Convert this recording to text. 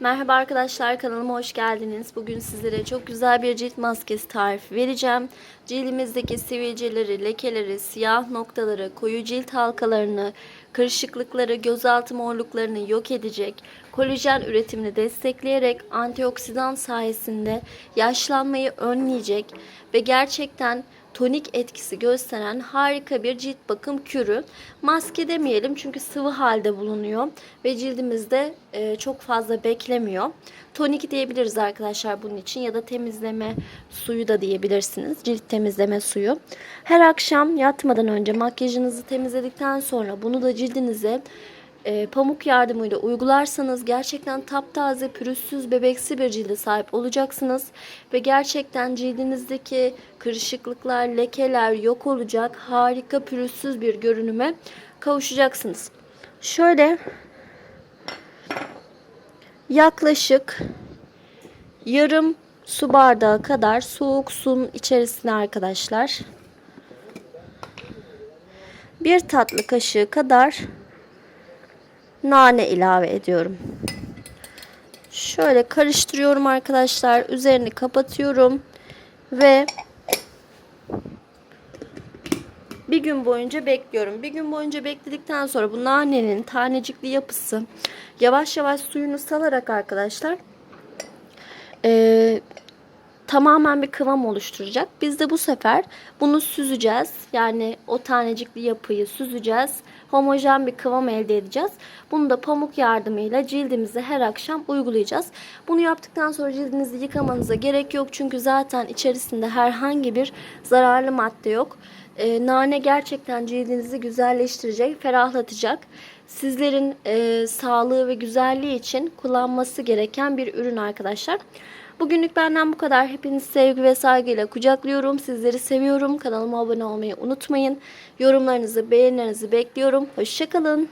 Merhaba arkadaşlar kanalıma hoş geldiniz. Bugün sizlere çok güzel bir cilt maskesi tarifi vereceğim. Cildimizdeki sivilceleri, lekeleri, siyah noktaları, koyu cilt halkalarını, kırışıklıkları, gözaltı morluklarını yok edecek, kolajen üretimini destekleyerek antioksidan sayesinde yaşlanmayı önleyecek ve gerçekten tonik etkisi gösteren harika bir cilt bakım kürü. Maske demeyelim çünkü sıvı halde bulunuyor ve cildimizde e, çok fazla beklemiyor. Tonik diyebiliriz arkadaşlar bunun için ya da temizleme suyu da diyebilirsiniz. Cilt temizleme suyu. Her akşam yatmadan önce makyajınızı temizledikten sonra bunu da cildinize e, pamuk yardımıyla uygularsanız gerçekten taptaze, pürüzsüz, bebeksi bir cilde sahip olacaksınız. Ve gerçekten cildinizdeki kırışıklıklar, lekeler yok olacak. Harika, pürüzsüz bir görünüme kavuşacaksınız. Şöyle yaklaşık yarım su bardağı kadar soğuk suyun içerisine arkadaşlar bir tatlı kaşığı kadar nane ilave ediyorum. Şöyle karıştırıyorum arkadaşlar. Üzerini kapatıyorum ve bir gün boyunca bekliyorum. Bir gün boyunca bekledikten sonra bu nanenin tanecikli yapısı yavaş yavaş suyunu salarak arkadaşlar eee tamamen bir kıvam oluşturacak. Biz de bu sefer bunu süzeceğiz. Yani o tanecikli yapıyı süzeceğiz. Homojen bir kıvam elde edeceğiz. Bunu da pamuk yardımıyla cildimize her akşam uygulayacağız. Bunu yaptıktan sonra cildinizi yıkamanıza gerek yok. Çünkü zaten içerisinde herhangi bir zararlı madde yok. Ee, nane gerçekten cildinizi güzelleştirecek, ferahlatacak. Sizlerin e, sağlığı ve güzelliği için kullanması gereken bir ürün arkadaşlar. Bugünlük benden bu kadar. Hepinizi sevgi ve saygıyla kucaklıyorum. Sizleri seviyorum. Kanalıma abone olmayı unutmayın. Yorumlarınızı, beğenilerinizi bekliyorum. Hoşçakalın.